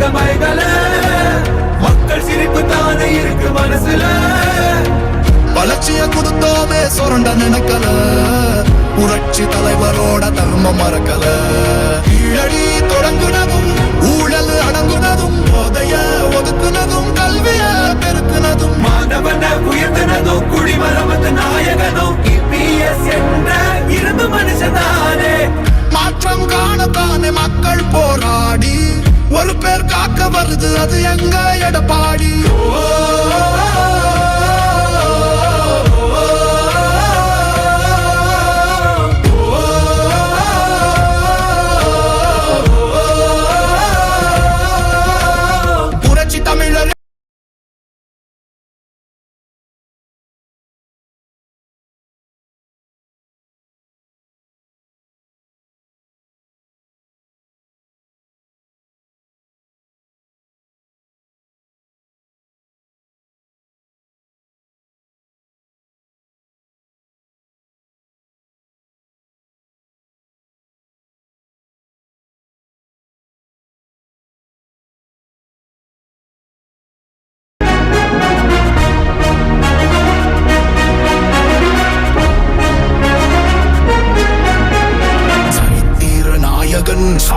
கண்டு நாங்க மக்கள் சிரிப்பு தானே இருக்கு மனசுல. வளர்ச்சிய கொடுத்தோமே சுரண்ட நினைக்கல. அது அது எங்க எடப்பாடி? ஓ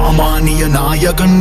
సామాన్య నాయకన్